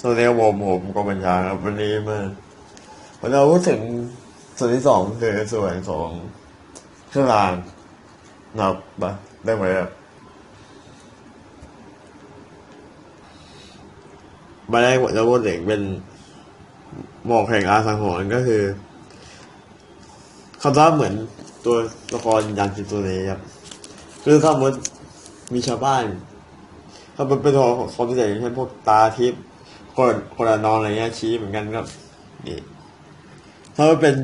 สวัสดีครับผมผมกบัญชาครับวันนี้มาวันเราพูดถึงส่วนที่สองคือส่วนของเครื่องรางนับมาได้ไหมครับมาแรกผมจะพูดถึงเป็นหมอกแห่งอาสังหรณ์ก็คือเขาจะเหมือนตัวละครยันจิตัวนี้ครับคือถ้ามมติมีชาวบ้านถ้าเป็นเป็นตัวของคนพิเศษอย่างเช่นพวกตาทิพย์ คนคนนอนอะไรเงี้ยชี้เหมือนกันก็นี่ถ้าเป็น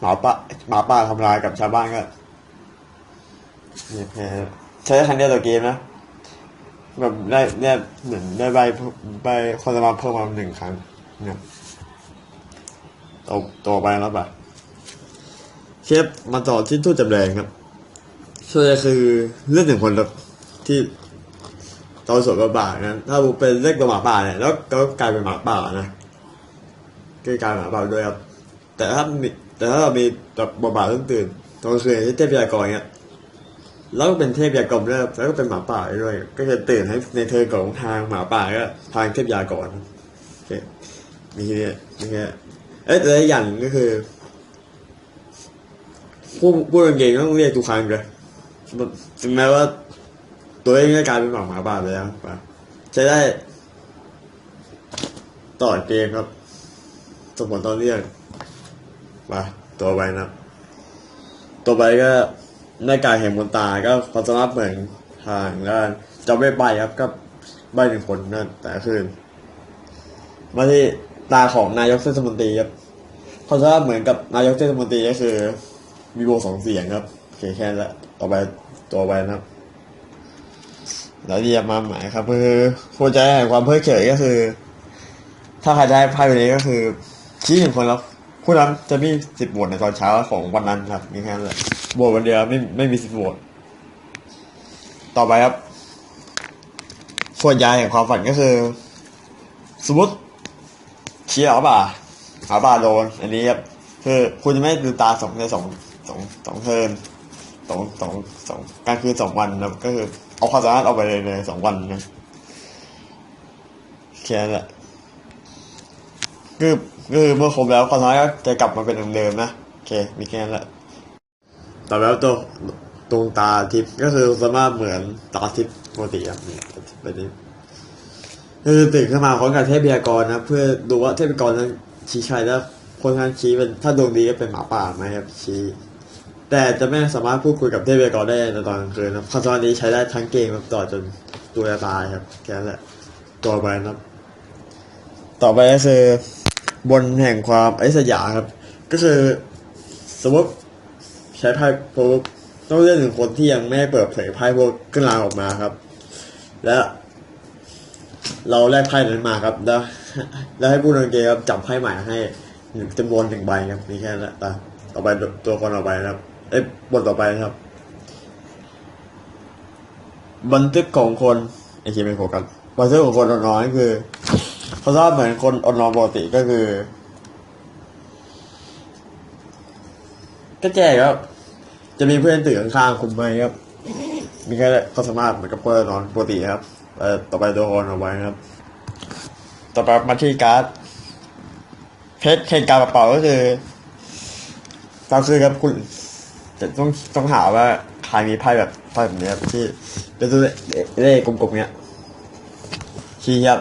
หมาป่าหมาป่าทำลายกับชาวบ้านก็นี่แพ้ใช้ครั้งเดียวต่อเกมนะแบบได้เนี่ยเหมือนได้ใบใบคนละมาเพิ่มมาหนึ่งครั้งเนี่ยต่อต่อไปแล้วป่ะเชฟมาต่อที่ทูตจำแรงครับส่วนใหญ่คือเรื่องหนึ่งคนครับที่ ตอนสวนหมาป่านะถ้าเป็นเล็กตัวหมาป่าเนี่ยแล้วก็กลายเป็นหมาป่านะก็กลายเป็นหมาป่าด้วยครับ แต่ถ้ามีแต่ถ้าเรามีแบบบทบาทต้องตื่นตอนกลางคืนที่เทพยากรเนี่ยแล้วก็เป็นเทพยากรด้วยแล้วก็เป็นหมาป่าด้วย ก็จะตื่นให้ในเธอของทางหมาป่าก็ทางเทพยากรโอเคมีแค่นี้มีแค่เอ้แต่อีกอย่างก็คือผู้ผู้กางเกงต้องเรียกทุกครั้งเลยถึงแม้ว่า ตัวเองก็กลายเป็นหมาหมาป่าไปแล้วป่ะใช้ได้ต่อเกมครับสมผลตอนเรียกมาตัวไปนะครับตัวไปก็หน้ากากแห่งมนตาก็ความสามารถเหมือนทางด้านจะไม่ใบครับก็ใบหนึ่งคนนั่นแต่คืนมาที่ตาของนายกเทศมนตรีครับความสามารถเหมือนกับนายกเทศมนตรีก็คือมีโบสองเสียงครับโอเคแค่นั้นละต่อไปตัวไปนะครับ แล้วที่จะมาหมายครับ คือควรจะให้ความเพิกเฉยก็คือ ถ้าใครได้ไพ่ใบนี้ก็คือชี้หนึ่งคนแล้วผู้นั้นจะมีสิบโหวตในตอนเช้าของวันนั้นครับ มีแค่นั้นแหละโหวตวันเดียวไม่ไม่มีสิบโหวตต่อไปครับ ส่วนยายแห่งความฝันก็คือ สมมติชี้หมาป่าหมาป่าโดน อันนี้ครับคือคุณจะไม่ลืมตาสองในสองสองสองเทิร์น สองสองสองกลางคืนสองวันนะก็คือเอาความสามารถเอาไปเลยเลยสองวันนะแค่นั้นแหละคือคือเมื่อครบแล้วความสามารถก็จะกลับมาเป็นเหมือนเดิมนะโอเคมีแค่นั้นแหละต่อแล้วตัวตรงตาทิพย์ก็คือสามารถเหมือนตาทิพย์ปกติครับเนี่ยแบบนี้คือตื่นขึ้นมาพร้อมกับเทพยากรนะเพื่อดูว่าเทพยากรนั้นชี้ใครแล้วคนนั้นชี้เป็นถ้าดวงดีก็เป็นหมาป่าไหมครับชี้ แต่จะไม่สามารถพูดคุยกับเทพยากรได้ในตอนกลางคืนนะครับความสามารถนี้ใช้ได้ทั้งเกมครับต่อจนตัวจะตายครับแค่นั้นแหละตัวไปนะครับ ต่อไปก็คือบนแห่งความไอ้สยาครับ ก็คือสมมติใช้ไพ่พวกต้องเลือกหนึ่งคนที่ยังไม่เปิดเผยไพ่พวกขึ้นรางออกมาครับ และเราแลกไพ่นั้นมาครับ แล้ว แล้วให้ผู้เนินเกมครับจับไพ่ใหม่ให้หนึ่งจำนวนหนึ่งใบครับมีแค่นั้นแหละต่ต่อไปตัวคนต่อไปนะครับ เอ้บทต่อไปนะครับ บันทึกของคนไอ้ที่ไม่โฟกัสบันทึกของคนอ่อนน้อยคือเขาชอบเหมือนคนอ่อนน้อยปกติก็คือ ก็แจ้ครับ จะมีเพื่อนตื่นข้างๆคุณไหมครับ มีแค่เขาสามารถเหมือนกับคนนอนปกติครับเอ่อต่อไปตัวคนเอาไว้ครับ ต่อไปมาที่การ์ดเพชรเคนการเป่าก็คือตามคือครับคุณ จะต้องต้องหาว่าใครมีไพ่แบบไพ่แบบนี้ที่เป็นตัวเลขกลมๆเนี้ยชี้ครับ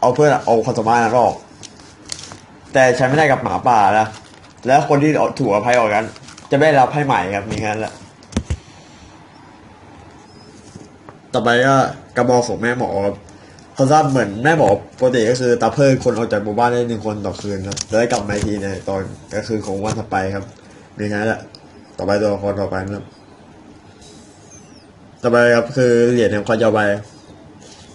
เอาเพื่อนเอาความสามารถนั้นออก แต่ใช้ไม่ได้กับหมาป่านะแล้วคนที่ถูกอาไพ่ออกกัน จะไม่ได้รับไพ่ใหม่ครับมีแค่นั้นแหละต่อไปก็กระบอกของแม่หมอครับเขาทราบเหมือนแม่หมอปกติก็คือตาเพิ่มคนออกจากหมู่บ้านได้หนึ่งคนต่อคืนครับแล้วได้กลับมาอีกทีในตอนกลางคืนของวันถัดไปครับมีแค่นั้นแหละ ต่อไปตัวละครต่อไปนะครับ ต่อไปครับคือเหรียญแห่งความยาวไป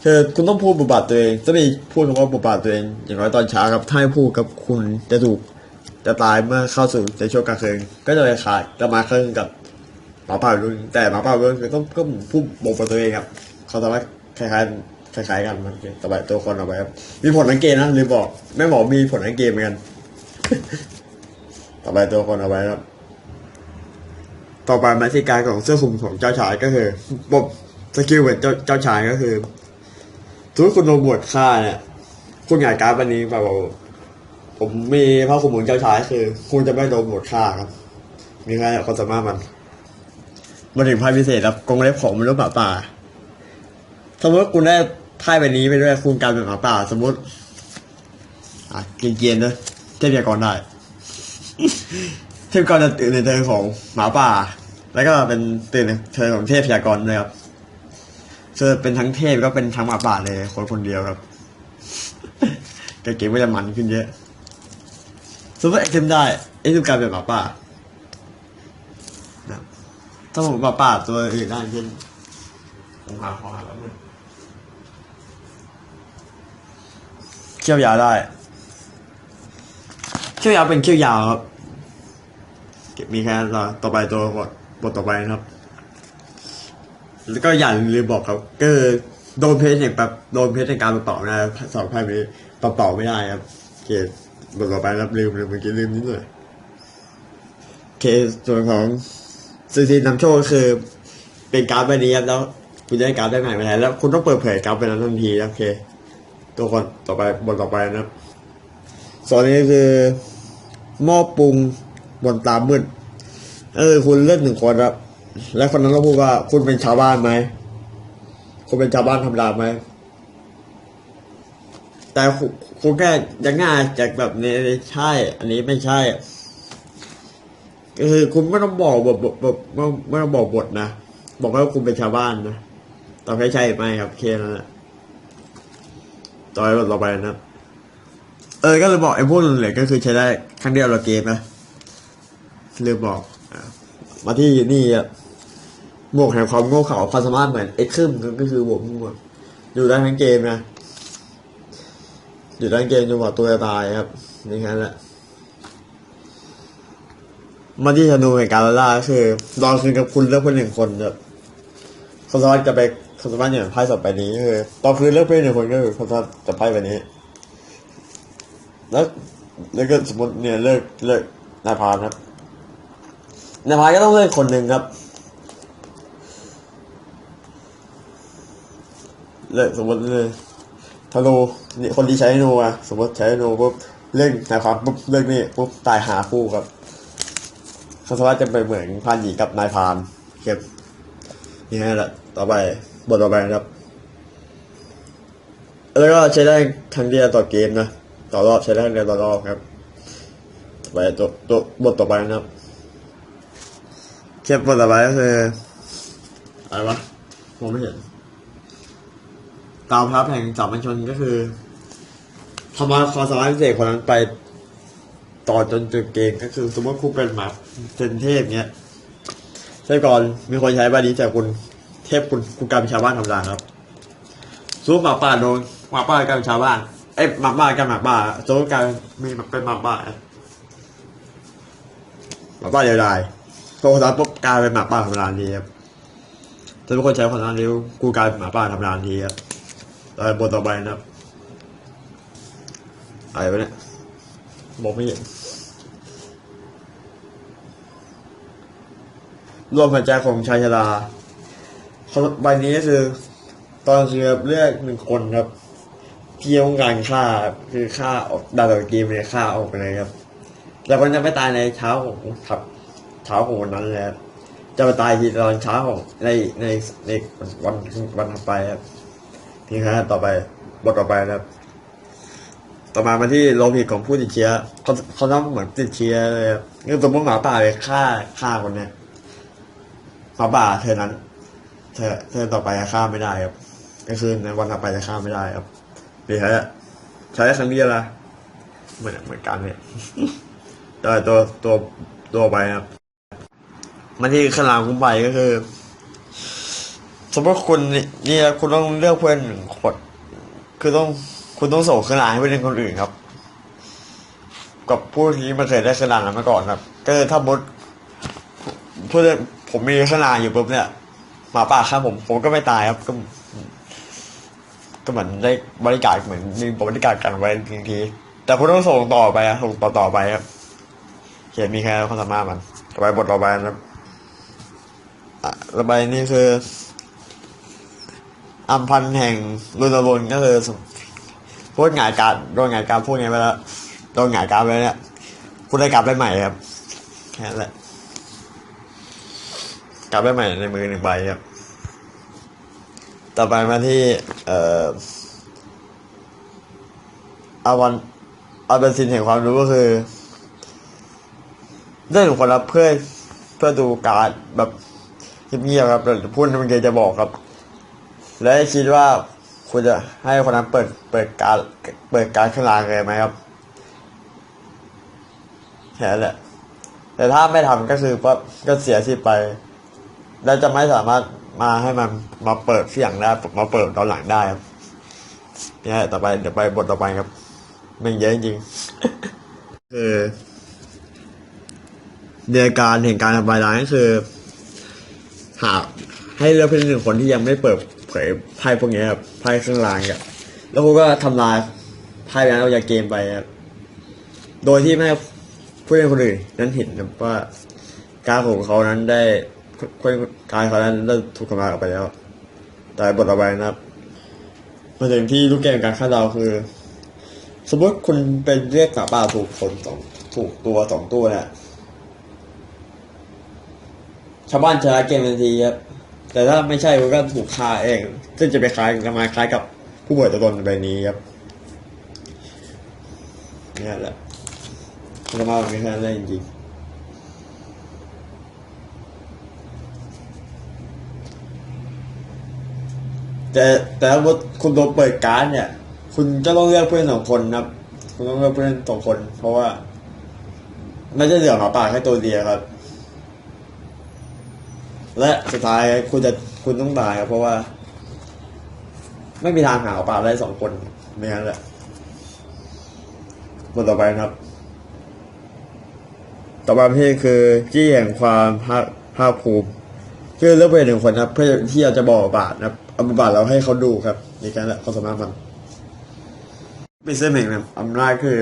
คือคุณต้องพูดบทบาทตัวเองจะมีพูดคำว่าบทบาทตัวเอง อย่างน้อยตอนเช้าครับถ้าพูดกับคุณจะถูกจะตายเมื่อเข้าสู่ในช่วงกลางคืนก็จะไปขายจะมาเครื่องกับหมาป่ารุ่นแต่หมาป่ารุ่นคือต้องก็พูดบทบาทตัวเองครับ เขาสามารถคล้ายๆคล้ายๆกันมันต่อไปตัวคนต่อไปครับ มีผลทั้งเกมนะลืมบอกแม่หมอมีผลทั้งเกมเหมือนกันต่อไปตัวคนเอไว้ครับ ต่อไปมาที่การของเสื้อคลุมของเจ้าชายก็คือบบสกิลเหมือนเจ้าเจ้าชายก็คือทุกคนโดนบวชฆ่าเนี่ยคุณอยากการวันนี้แบบว่าผมมีพระคุมหมุนเจ้าชายคือ คุณจะไม่โดนหมดค่าครับมีใครกความสามารถมันมาถึงไพ่พิเศษครับกรงเล็บของมนุษย์หมาป่า สมมติว่าคุณได้ไพ่ใบนี้ไปด้วยคุณกลายเป็นหมาป่า สมมติอะเกียนๆนะเทพยากรได้ ทพยากรจะตื่นในเทิงของหมาป่า แล้วก็เป็นตื่นในเทิงของเทพพยากรด้วยครับคือเป็นทั้งเทพก็เป็นทั้งหมาป่าเลยคนคนเดียวครับแต่เกมก็จะมันขึ้นเยอะสมมติไอเทมได้ไอเทมกลายเป็นหมาป่าถ้าผมหมาป่าตัวอื่นได้เช่นผมหาของหาแล้วนึงเขี้ยวยาวได้ เขี้ยวยาวเป็นเขี้ยวยาวครับ มีแค่ต่อต่อไปตัวบทบทต่อไปนะครับ แล้วก็อย่าลืมบอกครับก็คือโดนเพจอย่างแบบโดนเพจในการเป่านะสองพ่นี้เป่าไม่ได้ครับโอเคบทต่อไปครับลืมลืมเมื่อกี้ลืมนิดหน่อยโอเคส่วนของซีซีนำโชคก็คือเป็นการ์ดใบนี้ครับแล้วคุณจะได้การ์ดได้ใหม่ไปแล้วคุณต้องเปิดเผยการ์ดไปนั้นทันทีโอเค ตัวคนต่อไปบทต่อไปนะครับส่วนนี้คือหม้อปรุง บนตามืดเออ คุณเลือกหนึ่งคนครับ และคนนั้นก็พูดว่าคุณเป็นชาวบ้านไหมคุณเป็นชาวบ้านธรรมดาไหมแต่คุณแค่ยังง่ายจากแบบนี้ใช่ อันนี้ไม่ใช่ก็คือคุณไม่ต้องบอกบทบทไม่ต้องบอกบทนะบอกว่าคุณเป็นชาวบ้านนะตอบให้ใช่ไหมครับแค่นั้นแหละต่อไปต่อไปนะเออก็เลยบอกไอ้พวกเลือก็คือใช้ได้ครั้งเดียวเราเกมนะ ลืมบอกอะมาที่นี่อะหมวกแห่งความโง่เขลาความสามารถเหมือนไอ้ครึมก็คือหมวกหมวกอยู่ได้ทั้งเกมนะอยู่ด้ทั้งเกมจนกว่าตัวจะตายครับนี่แค่นั้นแหละมาที่ธนูแห่งการล่าคือรองคืนกับคุณเลือกเพื่อนหนึ่งคนแบบเขาสามารถจะไปเขาสามารถอย่างไพ่สอบไปนี้คือตอนคืนเลือกเพื่อนหนึ่งคนก็คือเขาสามารถจะไพ่ไปนี้ แล้วแล้วก็สมมติเนี่ยเลิกเลิกนายพรานครับ นายพรานก็ต้องเลิกคนหนึ่งครับ เลิกสมมติเลยธนูนี่คนที่ใช้ธนูอะสมมติใช้ธนูปุ๊บเลิกนายพรานปุ๊บเลิกนี่ปุ๊บตายหาคู่ครับเขาสามารถจะไปเหมือนพานหญิงกับนายพรานเก็บนี่แหละต่อไปบทต่อไปครับ แล้วก็ใช้ได้ครั้งเดียวต่อเกมนะ ต่อรอบใช้ได้ครั้งเดียวต่อรอบครับ ไปตัวตัวบทต่อไปนะครับ เทียบทต่อไปก็คือ อะไรวะมองไม่เห็นตามพระแห่งสามัญชนก็คือทำมาความสามารถพิเศษคนนั้นไป ต่อจนจบเกมก็คือ สมมติคุณเป็นหมาเซนเทพเนี้ยใช่ก่อนมีคนใช้ใบนี้แต่คุณเทพคุณคุณกลายเป็นชาวบ้านธรรมดาครับซูปหมาป่าโดนหมาป่ากลายเป็นชาวบ้านเอ้หมาป่ากลายเป็นหมาป่าซูปกลายมีเป็นหมาป่าหมาป่าเดียวดาย โตสามปุ๊บกลายเป็นหมาป่าธรรมดานทีครับถ้าทุกคนใช้ความสามารถนี้กูกลายเป็นหมาป่าธรรมดานทีครับตอไปบทต่อไปนะครับอะไรวะเนี่ยมองไม่เห็นรวมหัวใจของชายชราเขาใบนี้คือ ตอนคือเลือกหนึ่งคนครับที่ต้องการฆ่าคือฆ่าออกดาวจากเกมเลยฆ่าออกไปเลยครับ แล้วมันจะไม่ตายในเช้าของทับ เช้าของวันนั้นเลยครับจะมาตายทีตอนเช้าของในในในวันวันถัดไปครับนี่ครับต่อไปบทต่อไปนะครับ ต่อมามาที่โรงผิดของผู้ติดเชื้อเขาเขาต้องเหมือนติดเชื้อเลยครับคือสมมติหมาป่าไปฆ่าฆ่าคนเนี้ยหมาป่าเธอนั้น เธอเธอต่อไปจะฆ่าไม่ได้ครับก็คือในวันต่อไปจะฆ่าไม่ได้ครับนี่ฮะใช้ครั้งเดียวละเหมือนเหมือนกันเนี่ยแต่ตัวตัวตัวไปครับ มาที่ขางหลางคุณไปก็คือ สมมติคุณนี่คุณต้องเลือกเพื่อนหนึ่งคนคือต้องคุณต้องส่งขางหลางให้เพื่อนคนอื่นครับ กับผู้ที่มันเคยได้ขางหลางนั้นมาก่อนครับ ก็ถ้ามดเพื่อนผมมีขางหลางอยู่ปุ๊บเนี่ยหมาป่าครับผมผมก็ไม่ตายครับก็ก็เหมือนได้บริการเหมือนมีบริการกันไว้ทีที แต่คุณต้องส่งต่อไปอะส่งต่อต่อไปครับเขียนมีแค่ความสามารถมันต่อไปบทต่อไปนะค ระบายนี่คืออัมพันธ์แห่งรุนรนก็คือพูดหงายการดโดนหงายการพูดไงไปแล้วโดนหงายการไปแล้วเนี่ยพูดได้กลับได้ใหม่ครับแค่นั้นแหละกลับได้ใหม่ในมือหนึ่งใบครับ ต่อไปมาที่ เอ่ออาวันอาเบนซินแห่งความรู้ก็คือ ได้หนึ่งคนรับเพื่อเพื่อดูการแบบ เงียบๆครับแต่พูดมันเกจะบอกครับ และคิดว่าคุณจะให้คนนั้นเปิดเปิดการเปิดการขึ้นรางเลยไหมครับแค่นั้นแหละ แต่ถ้าไม่ทำก็คือว่าก็เสียสิทธิ์ไป และจะไม่สามารถมาให้มันมาเปิดเสียงได้มาเปิดตอนหลังได้ครับเนี่ยต่อไปเดี๋ยวไปบทต่อไปครับมันเยอะจริงคือเดือนการแห่งการทำลายล้างก็คือ หาให้เลือกเพื่อนหนึ่งคนที่ยังไม่เปิดเผยไพ่พวกนี้ครับไพ่เครื่องรางครับแล้วคุณก็ทำลายไพ่นั้นออกจากเกมไปครับโดยที่ไม่ให้ผู้เล่นคนอื่นนั้นเห็นนะว่าการของเขานั้นได้คการเขานั้นได้ถูกทำลายออกไปแล้ว แต่บทต่อไปนะครับมาถึงที่ลูกเกมการคาดเดาคือ สมมติคุณเป็นเรียกหมาป่าถูกคนสองถูกตัวสองตัวเนี่ย ชาวบ้านชนะเกมทันทีครับแต่ถ้าไม่ใช่คุณก็ถูกฆ่าเอง ซึ่งจะไปคล้ายกันมาคล้ายกับผู้ป่วยตัวตนใบนี้ครับนี่แหละจะมาแบบนี้แค่นั้นเลยจริงแต่แต่ถ้าคุณโดนเปิดการ์ดเนี่ย คุณจะต้องเลือกเพื่อนสองคนนะครับ คุณต้องเลือกเพื่อนสองคน เพราะว่า ไม่ใช่เหลือหมาป่าแค่ตัวเดียวครับ และสุดท้ายคุณจะคุณต้องตายครับเพราะว่า ไม่มีทางหาป่าได้สองคนไม่งั้นแหละบทต่อไปนะครับ ต่อไปที่คือที่แห่งความภาคภาคภูมิคือเลือกเป็นหนึ่งคนครับ เพื่อที่เราจะบอกบาทนะครับเอาบาทเราให้เขาดูครับนี่แค่นั้นแหละเขาสามารถมันเป็นเส้นเหม่งนะอำนาจคือ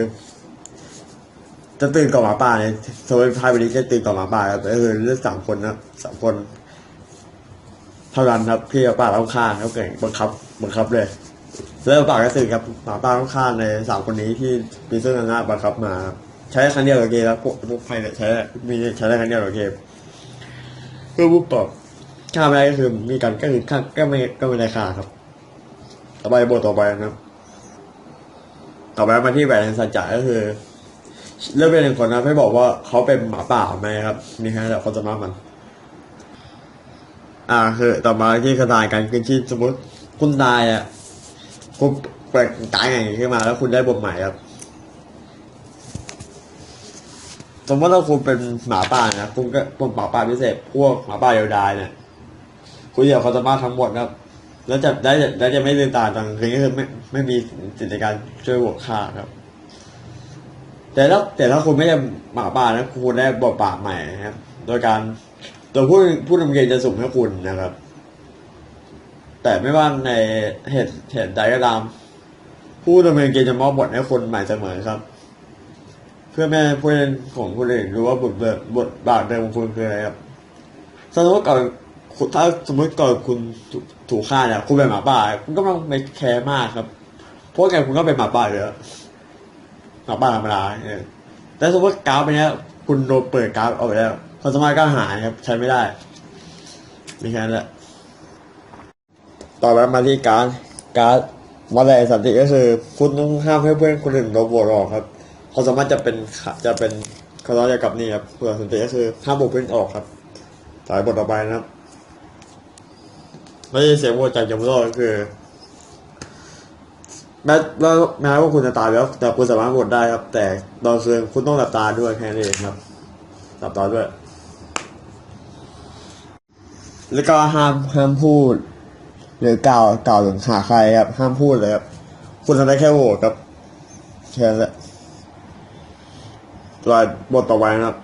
จะตื่นก่อนหมาป่าเนี่ยโซนพายวันนี้จะตื่นก่อนหมาป่าครับแต่ก็คือเลือกสามคนนะสามคน เท่านั้นครับพี่หมาป่าต้องฆ่าเขาเก่งบังคับบังคับเลยแล้วหมาป่าก็ตื่นครับหมาป่าต้องฆ่าในสามคนนี้ที่มีเส้นหน้าบังคับมา ใช้ครั้งเดียวกับเกมแล้วพวกพวกไฟเนี่ยใช้มีใช้ได้ครั้งเดียวกับเกมเพื่อปุ๊บตอบฆ่าไม่ได้ก็คือมีกันก็คือฆ่าก็ไม่ก็ไม่ได้ฆ่าครับ ต่อไปบทต่อไปนะครับ ต่อไปมาที่แหวนสัจจะก็คือเลือกเป็นหนึ่งคนนะไม่บอกว่าเขาเป็นหมาป่าไหมครับ นี่ฮะแต่คนจะมามัน อ่าคือต่อมาที่กระต่ายกันคือที่สมมติคุณตายอะคุณเปิดตายอย่างนี้ขึ้นมา แล้วคุณได้บทใหม่ครับ สมมติถ้าคุณเป็นหมาป่านะคุณก็เป็นหมาป่าพิเศษ พวกหมาป่าเดียวดายเนี่ยคุณเดียวเขาจะมาทั้งหมดครับ แล้วจะได้แล้วจะไม่ลืมตาตอนกลางคืนก็คือไม่ไม่มีกิจการช่วยบวกค่าครับ แต่ถ้าแต่ถ้าคุณไม่ใช่หมาป่านะคุณได้บทบาทใหม่นะครับ โดยการ แตัวผู้ผู้ดำเนินจะสุ่มให้คุณนะครับ แต่ไม่ว่าในเหตุเหตุใดก็ตามผู้ดำเนินเกมจะมอบบทให้คนใหม่เสมอครับ เพื่อไม่ให้ผู้เล่นของคนอื่นรู้ว่าบทเบิดบทบาทเดิมของคุณคืออะไรครับสมมติก่อนถ้าสมมติก่อนคุณถูกฆ่าเนี่ยคุณเป็นหมาป่าคุณก็ต้องไม่แคร์มากครับ เพราะว่าไงคุณก็เป็นหมาป่าอยู่แล้วหมาป่าธรรมดาเออแต่สมมติกราฟไปเนี้ยคุณโดนเปิดกราฟออกไปแล้ว ความสามารถก็หายครับ ใช้ไม่ได้มีแค่นั้นแหละต่อไปมาที่การการดมาแรงสันติก็คือคุณต้องห้ามให้เพื่อนคนอื่นโดนโหวตออกครับความสามารถจะเป็นจะเป็นเขาเรียกกับนี่ครับเพื่อสันติก็คือห้ามโหวตเพื่อนออกครับสายบทต่อไปนะครับไม่ใช่เสียงโวตจากยมโลกก็คือแม้ว่าแม้ว่าคุณจะตายแล้วแต่คุณสามารถโหวตได้ครับ แต่ตอนคืนคุณต้องหลับตาด้วยแค่นั้เองครับหลับตาด้วย แล้วก็ห้ามห้ามพูด หรือกล่าวกล่าวถึงหาใครครับ ห้ามพูดเลยครับ คุณทำได้แค่โหวตครับแค่นั้นแหละตัวบทต่อไปนะครับ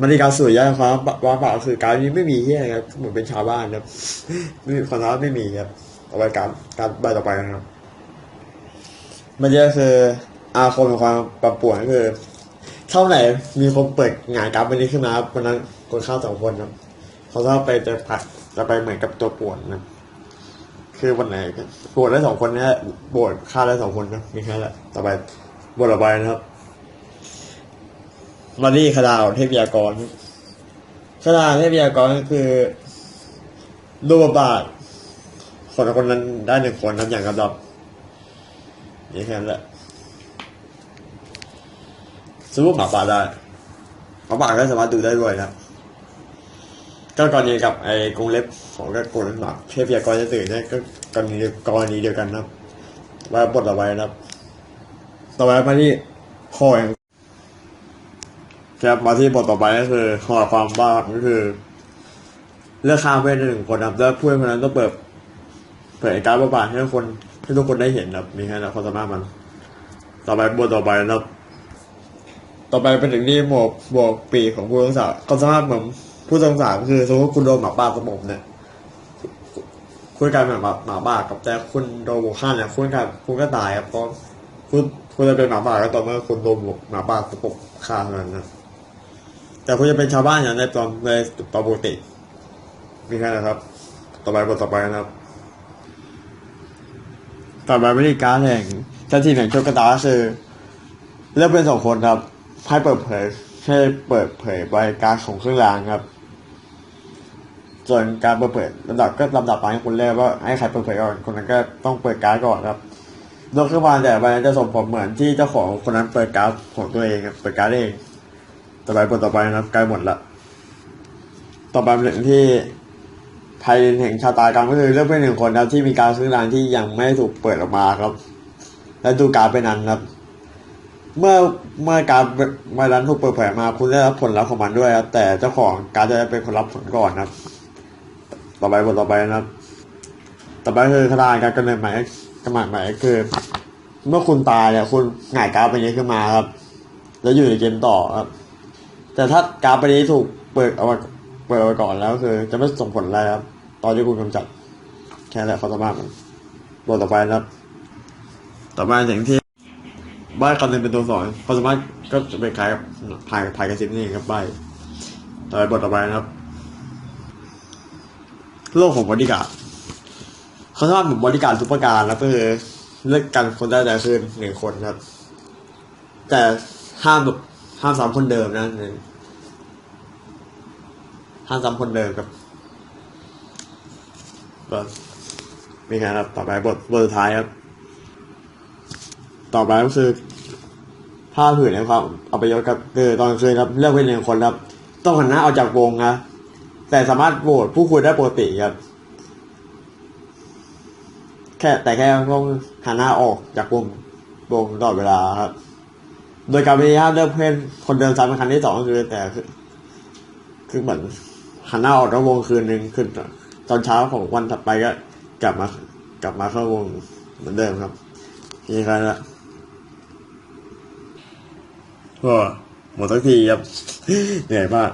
มันมีการสื่อยายความว่าเปล่าคือการนี้ไม่มีที่อะไรครับเหมือนเป็นชาวบ้านครับไม่มีความรักไม่มีครับต่อไปการการใบต่อไปนะครับ มันจะคืออาคมของความปรับป่วนก็คือเท่าไหร่มีคนเปิดงานกราฟวันนี้ขึ้นมาครับวันนั้นคนเข้าสองคนครับ เขาจะไปจะผัดจะไปเหมือนกับตัวป่วนนะคือวันไหนโหวตได้สองคนเนี่ยโหวตฆ่าได้สองคนนะมีแค่นั้นแหละต่อไปบทต่อไปนะครับมาดีคาดาวเทพยากรคาดาวเทพยากรก็คือรูปบาทคนคนนั้นได้หนึ่งคนครับอย่างกระดับนี่แค่นั้นแหละสมมติหมาป่าได้หมาป่าก็สามารถดูได้ด้วยนะ ก็กรณีกับไอ้กรงเล็บของก็กรงเล็บหมาเทพยากรจะตื่นเนี่ยก็กรณีกรณีเดียวกันนะครับว่าบทต่อไปนะครับ ต่อไปมาที่ข้อแห่งครับมาที่บทต่อไปก็คือข้อความบ้าก็คือ เลือกข้ามเพศหนึ่งคนนะครับแล้วผู้คนนั้นต้องเปิดเผยการประบาดให้ทุกคนให้ทุกคนได้เห็นนะครับมีแค่นั้นความสามารถมัน ต่อไปบทต่อไปนะครับ ต่อไปเป็นถึงที่หมวกบวกปีของผู้ต้องสาความสามารถเหมือน ผู้ต้องสาบคือสมมติคุณโดนหมาบ้าสมบเนี่ยคุณกลายเป็นหมาหมาบ้ากับแต่คุณโดนบวกฆ่าเนี่ยคุณกลายคุณก็ตายครับเพราะคุณคุณจะเป็นหมาบ้าก็ต่อเมื่อคุณโดนบวกหมาบ้าสมบฆ่าเท่านั้นนะแต่คุณจะเป็นชาวบ้านอย่างในตอนในตอนปกติมีแค่นั้นครับ ต่อไปบทต่อไปนะครับ ต่อไปวิธีการแห่งเจ้าที่แห่งโชคชะตาคือเลือกเป็นสองคนครับ ให้เปิดเผยให้เปิดเผยใบการของเครื่องรางครับ ส่วนการเปิดเผยลำดับก็ลำดับตามให้คุณเลือกว่าให้ใครเปิดเผยก่อนคนนั้นก็ต้องเปิดการดก่อนครับโดยขึ้นมาแต่ใบนั้นจะส่งผลเหมือนที่เจ้าของคนนั้นเปิดการดของตัวเองครับเปิดการดเองต่อไปบทต่อไปนะครับใกล้หมดละต่อไปเป็นที่ภายแห่งชาตากรรมก็คือเลือกเป็นหนึ่งคนครับที่มีการเครื่อรางที่ยังไม่ถูกเปิดออกมาครับ และดูการดไปนั้นครับ เมื่อเมื่อการใบนั้นถูกเปิดเผยมา คุณได้รับผลลัพธ์ของมันด้วยครับแต่เจ้าของการจะเป็นคนรับผลก่อนครับ ต่อไปบทต่อไปนะครับ ต่อไปคือคาถาการกำเนิดใหม่กำเนิดใหม่คือ เมื่อคุณตายเนี่ยคุณหงายการ์ดไปนี้ขึ้นมาครับ แล้วอยู่ในเกมต่อครับ แต่ถ้าการ์ดไปนี้ถูกเปิดเอาไว้เปิดเอาไว้ก่อนแล้วคือ จะไม่ส่งผลอะไรครับ ตอนที่คุณกำจัด แค่นั้นแหละควาสมารถมันบทต่อไปนะครับ ต่อไปสิ่างที่บ้านคำนึงเป็นตัวสอนความสามารถก็จะเป็นคล้ายกับพายพายกระซิบนี่เองครับใบต่อไปบทต่อไปนะครับ โลกของบริการดเขาสามามือนบริการทุกประการแล้วก็คือเลือกกันคนได้แต่คืนหนึ่งคนครับ แต่ห้ามแบบห้ามซ้ำคนเดิมนะหนึ่งห้ามซ้ำคนเดิมครับก็มีการครับ ต่อไปบทบทสุดท้ายครับ ต่อไปก็คือผ้าผืนในความเอาไปยศกับคือตอนคืนครับเลือกเป็นหนึ่งคนครับ ต้องหันหน้าออกจากวงนะ แต่สามารถโหวตผู้คุยได้ปกติครับ แค่แต่แค่ต้องหันหน้าออกจากวงวงตลอดเวลาครับ โดยการพยายามเลือกเพื่อนคนเดิมซ้ำเป็นครั้งที่สองก็คือ แต่คือคือเหมือนหันหน้าออกจากวงคืนหนึ่งคืนตอนเช้าของวันถัดไปก็ กลับมากลับมาเข้าวงเหมือนเดิมครับนี่ครับละก็หมดสักทีครับเหนื่อยมาก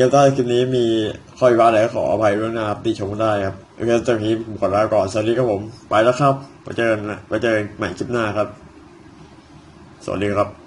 เกมต้าคลิปนี้มีข้อวิวาอะไรก็ขออภัยด้วยนะครับที่ชมได้ครับโอเคจากนี้ผมขอลาก่อนสวัสดีครับผม ไปแล้วครับไปเจอกันนะไปเจอกันใหม่คลิปหน้าครับ สวัสดีครับ